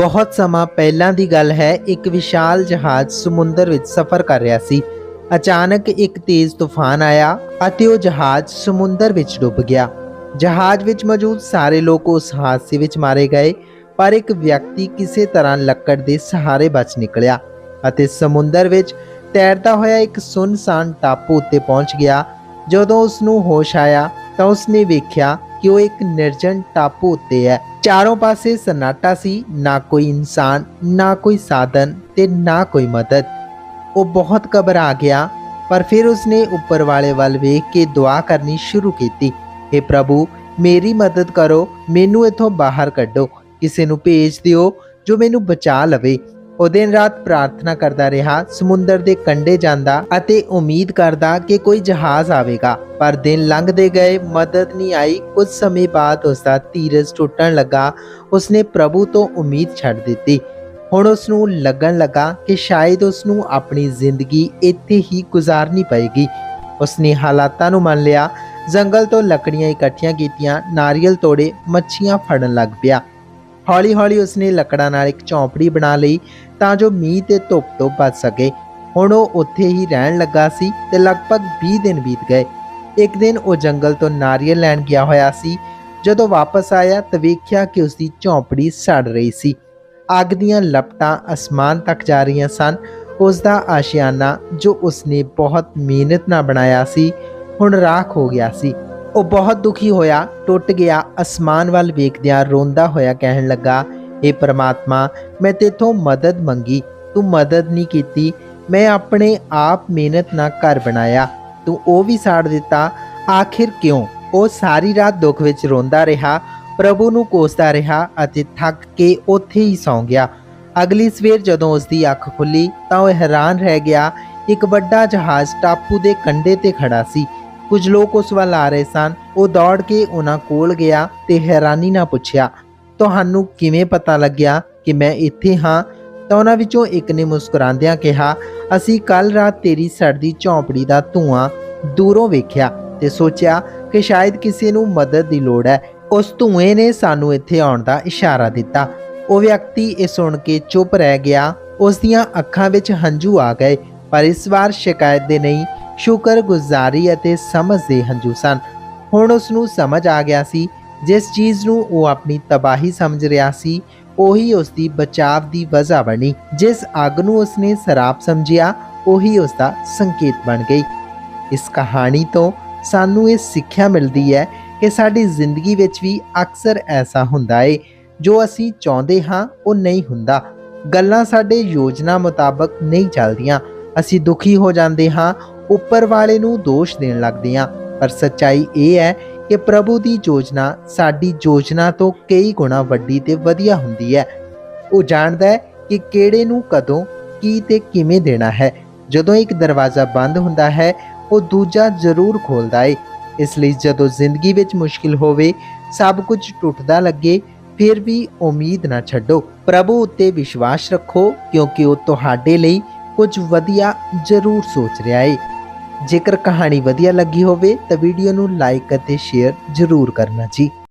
ਬਹੁਤ ਸਮਾਂ ਪਹਿਲਾਂ ਦੀ ਗੱਲ ਹੈ, ਇੱਕ ਵਿਸ਼ਾਲ ਜਹਾਜ਼ ਸਮੁੰਦਰ ਵਿੱਚ ਸਫ਼ਰ ਕਰ ਰਿਹਾ ਸੀ। ਅਚਾਨਕ ਇੱਕ ਤੇਜ਼ ਤੂਫਾਨ ਆਇਆ ਅਤੇ ਉਹ ਜਹਾਜ਼ ਸਮੁੰਦਰ ਵਿੱਚ ਡੁੱਬ ਗਿਆ। ਜਹਾਜ਼ ਵਿੱਚ ਮੌਜੂਦ ਸਾਰੇ ਲੋਕ ਉਸ ਹਾਦਸੇ ਵਿੱਚ ਮਾਰੇ ਗਏ, ਪਰ ਇੱਕ ਵਿਅਕਤੀ ਕਿਸੇ ਤਰ੍ਹਾਂ ਲੱਕੜ ਦੇ ਸਹਾਰੇ ਬਚ ਨਿਕਲਿਆ ਅਤੇ ਸਮੁੰਦਰ ਵਿੱਚ ਤੈਰਦਾ ਹੋਇਆ ਇੱਕ ਸੁੰਨਸਾਨ ਟਾਪੂ ਉੱਤੇ ਪਹੁੰਚ ਗਿਆ। ਜਦੋਂ ਉਸ ਨੂੰ ਹੋਸ਼ ਆਇਆ ਤਾਂ ਉਸ ਨੇ ਵੇਖਿਆ ਕਿ ਉਹ ਇੱਕ ਨਿਰਜਨ ਟਾਪੂ ਉੱਤੇ ਹੈ। ਚਾਰੋਂ ਪਾਸੇ ਸਨਾਟਾ ਸੀ, ਨਾ ਕੋਈ ਇਨਸਾਨ, ਨਾ ਕੋਈ ਸਾਧਨ ਤੇ ਨਾ ਕੋਈ ਮਦਦ। ਉਹ ਬਹੁਤ ਘਬਰਾ ਗਿਆ, ਪਰ ਫਿਰ ਉਸਨੇ ਉੱਪਰ ਵਾਲੇ ਵੱਲ ਵੇਖ ਕੇ ਦੁਆ ਕਰਨੀ ਸ਼ੁਰੂ ਕੀਤੀ। हे ਪ੍ਰਭੂ, ਮੇਰੀ ਮਦਦ ਕਰੋ, ਮੈਨੂੰ ਇੱਥੋਂ ਬਾਹਰ ਕੱਢੋ, ਕਿਸੇ ਨੂੰ ਭੇਜ ਦਿਓ ਜੋ ਮੈਨੂੰ ਬਚਾ ਲਵੇ। ਉਹ ਦਿਨ ਰਾਤ ਪ੍ਰਾਰਥਨਾ ਕਰਦਾ ਰਿਹਾ, ਸਮੁੰਦਰ ਦੇ ਕੰਢੇ ਜਾਂਦਾ ਅਤੇ ਉਮੀਦ ਕਰਦਾ ਕਿ ਕੋਈ ਜਹਾਜ਼ ਆਵੇਗਾ। ਪਰ ਦਿਨ ਲੰਘਦੇ ਗਏ, ਮਦਦ ਨਹੀਂ ਆਈ। ਕੁਝ ਸਮੇਂ ਬਾਅਦ ਉਸ ਦਾ ਧੀਰਜ ਟੁੱਟਣ ਲੱਗਾ। ਉਸਨੇ ਪ੍ਰਭੂ ਤੋਂ ਉਮੀਦ ਛੱਡ ਦਿੱਤੀ। ਹੁਣ ਉਸ ਨੂੰ ਲੱਗਣ ਲੱਗਾ ਕਿ ਸ਼ਾਇਦ ਉਸ ਨੂੰ ਆਪਣੀ ਜ਼ਿੰਦਗੀ ਇੱਥੇ ਹੀ ਗੁਜ਼ਾਰਨੀ ਪਏਗੀ। ਉਸਨੇ ਹਾਲਾਤਾਂ ਨੂੰ ਮੰਨ ਲਿਆ। ਜੰਗਲ ਤੋਂ ਲੱਕੜੀਆਂ ਇਕੱਠੀਆਂ ਕੀਤੀਆਂ। ਨਾਰੀਅਲ ਤੋੜੇ, ਮੱਛੀਆਂ ਫੜਨ ਲੱਗ ਪਿਆ। ਹੌਲੀ-ਹੌਲੀ ਉਸਨੇ ਲੱਕੜਾਂ ਨਾਲ ਇੱਕ ਝੌਂਪੜੀ ਬਣਾ ਲਈ ਤਾਂ ਜੋ ਮੀਂਹ ਤੇ ਧੁੱਪ ਤੋਂ ਬਚ ਸਕੇ। ਹੁਣ ਉਹ ਉੱਥੇ ਹੀ ਰਹਿਣ ਲੱਗਾ ਸੀ ਤੇ ਲਗਭਗ 20 ਦਿਨ ਬੀਤ ਗਏ। ਇੱਕ ਦਿਨ ਉਹ ਜੰਗਲ ਤੋਂ ਨਾਰੀਅਲ ਲੈਣ ਗਿਆ ਹੋਇਆ ਸੀ। ਜਦੋਂ ਵਾਪਸ ਆਇਆ ਤਾਂ ਵੇਖਿਆ ਕਿ ਉਸਦੀ ਝੌਂਪੜੀ ਸੜ ਰਹੀ ਸੀ। ਅੱਗ ਦੀਆਂ ਲਪਟਾਂ ਅਸਮਾਨ ਤੱਕ ਜਾ ਰਹੀਆਂ ਸਨ। ਉਸ ਦਾ ਆਸ਼ਿਆਨਾ ਜੋ ਉਸਨੇ ਬਹੁਤ ਮਿਹਨਤ ਨਾਲ ਬਣਾਇਆ ਸੀ, ਹੁਣ ਰਾਖ ਹੋ ਗਿਆ ਸੀ। ਉਹ ਬਹੁਤ ਦੁਖੀ ਹੋਇਆ, ਟੁੱਟ ਗਿਆ, ਅਸਮਾਨ ਵੱਲ ਵੇਖਦਿਆਂ ਰੋਂਦਾ ਹੋਇਆ ਕਹਿਣ ਲੱਗਾ ਏ ਪ੍ਰਮਾਤਮਾ, ਮੈਂ ਤੇਥੋਂ ਮਦਦ ਮੰਗੀ, ਤੂੰ ਮਦਦ ਨਹੀਂ ਕੀਤੀ, ਮੈਂ ਆਪਣੇ ਆਪ ਮਿਹਨਤ ਨਾਲ ਘਰ ਬਣਾਇਆ, ਤੂੰ ਉਹ ਵੀ ਸਾੜ ਦਿੱਤਾ, ਆਖਿਰ ਕਿਉਂ? ਉਹ ਸਾਰੀ ਰਾਤ ਦੁੱਖ ਵਿੱਚ ਰੋਂਦਾ ਰਿਹਾ, ਪ੍ਰਭੂ ਨੂੰ ਕੋਸਦਾ ਰਿਹਾ ਅਤੇ ਥੱਕ ਕੇ ਉੱਥੇ ਹੀ ਸੌਂ ਗਿਆ। ਅਗਲੀ ਸਵੇਰ ਜਦੋਂ ਉਸ ਦੀ ਅੱਖ ਖੁੱਲੀ, ਤਾਂ ਉਹ ਹੈਰਾਨ ਰਹਿ ਗਿਆ, ਇੱਕ ਵੱਡਾ ਜਹਾਜ਼ ਟਾਪੂ ਦੇ ਕੰਢੇ ਤੇ ਖੜਾ ਸੀ। ਕੁਝ ਲੋਕ ਉਸ ਵੱਲ ਆ ਰਹੇ ਸਨ। ਉਹ ਦੌੜ ਕੇ ਉਹਨਾਂ ਕੋਲ ਗਿਆ ਤੇ ਹੈਰਾਨੀ ਨਾਲ ਪੁੱਛਿਆ, ਤੁਹਾਨੂੰ ਕਿਵੇਂ ਪਤਾ ਲੱਗਿਆ ਕਿ ਮੈਂ ਇੱਥੇ ਹਾਂ? ਤਾਂ ਉਹਨਾਂ ਵਿੱਚੋਂ ਇੱਕ ਨੇ ਮੁਸਕਰਾਉਂਦਿਆਂ ਕਿਹਾ, ਅਸੀਂ ਕੱਲ ਰਾਤ ਤੇਰੀ ਸੜਦੀ ਝੌਂਪੜੀ ਦਾ ਧੂਆਂ ਦੂਰੋਂ ਵੇਖਿਆ ਤੇ ਸੋਚਿਆ ਕਿ ਸ਼ਾਇਦ ਕਿਸੇ ਨੂੰ ਮਦਦ ਦੀ ਲੋੜ ਹੈ। ਉਸ ਧੂਏ ਨੇ ਸਾਨੂੰ ਇੱਥੇ ਆਉਣ ਦਾ ਇਸ਼ਾਰਾ ਦਿੱਤਾ। ਉਹ ਵਿਅਕਤੀ ਇਹ ਸੁਣ ਕੇ ਚੁੱਪ ਰਹਿ ਗਿਆ। ਉਸ ਦੀਆਂ ਅੱਖਾਂ ਵਿੱਚ ਹੰਝੂ ਆ ਗਏ, ਪਰ ਇਸ ਵਾਰ ਸ਼ਿਕਾਇਤ ਦੇ ਨਹੀਂ ਸ਼ੁਕਰਗੁਜ਼ਾਰੀ ਅਤੇ ਸਮਝਦੇ ਹੰਝੂ ਸਨ। ਹੁਣ ਉਸ ਨੂੰ ਸਮਝ ਆ ਗਿਆ ਸੀ, ਜਿਸ ਚੀਜ਼ ਨੂੰ ਉਹ ਆਪਣੀ ਤਬਾਹੀ ਸਮਝ ਰਿਹਾ ਸੀ, ਉਹੀ ਉਸ ਦੀ ਬਚਾਵ ਦੀ ਵਜ੍ਹਾ ਬਣੀ। ਜਿਸ ਅੱਗ ਨੂੰ ਉਸਨੇ ਸਰਾਪ ਸਮਝਿਆ, ਉਹੀ ਉਸ ਦਾ ਸੰਕੇਤ ਬਣ ਗਈ। ਇਸ ਕਹਾਣੀ ਤੋਂ ਸਾਨੂੰ ਇਹ ਸਿੱਖਿਆ ਮਿਲਦੀ ਹੈ ਕਿ ਸਾਡੀ ਜ਼ਿੰਦਗੀ ਵਿੱਚ ਵੀ ਅਕਸਰ ਐਸਾ ਹੁੰਦਾ ਏ, ਜੋ ਅਸੀਂ ਚਾਹੁੰਦੇ ਹਾਂ, ਉਹ ਨਹੀਂ ਹੁੰਦਾ। ਗੱਲਾਂ ਸਾਡੇ ਯੋਜਨਾ ਮੁਤਾਬਕ ਨਹੀਂ ਚੱਲਦੀਆਂ। ਅਸੀਂ ਦੁਖੀ ਹੋ ਜਾਂਦੇ ਹਾਂ ਉੱਪਰ ਵਾਲੇ ਨੂੰ ਦੋਸ਼ ਦੇਣ ਲੱਗਦੇ ਹਾਂ ਪਰ ਸੱਚਾਈ ਇਹ ਹੈ ਕਿ ਪ੍ਰਭੂ ਦੀ ਯੋਜਨਾ ਸਾਡੀ ਯੋਜਨਾ ਤੋਂ ਕਈ ਗੁਣਾ ਵੱਡੀ ਤੇ ਵਧੀਆ ਹੁੰਦੀ ਹੈ। ਉਹ ਜਾਣਦਾ ਹੈ ਕਿ ਕਿਹੜੇ ਨੂੰ ਕਦੋਂ, ਕੀ ਤੇ ਕਿਵੇਂ ਦੇਣਾ ਹੈ। ਜਦੋਂ ਇੱਕ ਦਰਵਾਜ਼ਾ ਬੰਦ ਹੁੰਦਾ ਹੈ, ਉਹ ਦੂਜਾ ਜ਼ਰੂਰ ਖੋਲਦਾ ਏ। ਇਸ ਲਈ ਜਦੋਂ ਜ਼ਿੰਦਗੀ ਵਿੱਚ ਮੁਸ਼ਕਿਲ ਹੋਵੇ, ਸਭ ਕੁਝ ਟੁੱਟਦਾ ਲੱਗੇ, ਫਿਰ ਵੀ ਉਮੀਦ ਨਾ ਛੱਡੋ। ਪ੍ਰਭੂ ਉੱਤੇ ਵਿਸ਼ਵਾਸ ਰੱਖੋ, ਕਿਉਂਕਿ ਉਹ ਤੁਹਾਡੇ ਲਈ ਕੁਝ ਵਧੀਆ ਜ਼ਰੂਰ ਸੋਚ ਰਿਹਾ ਏ। ਜੇਕਰ ਕਹਾਣੀ ਵਧੀਆ ਲੱਗੀ ਹੋਵੇ ਤਾਂ ਵੀਡੀਓ ਨੂੰ ਲਾਈਕ ਅਤੇ ਸ਼ੇਅਰ ਜ਼ਰੂਰ ਕਰਨਾ ਜੀ।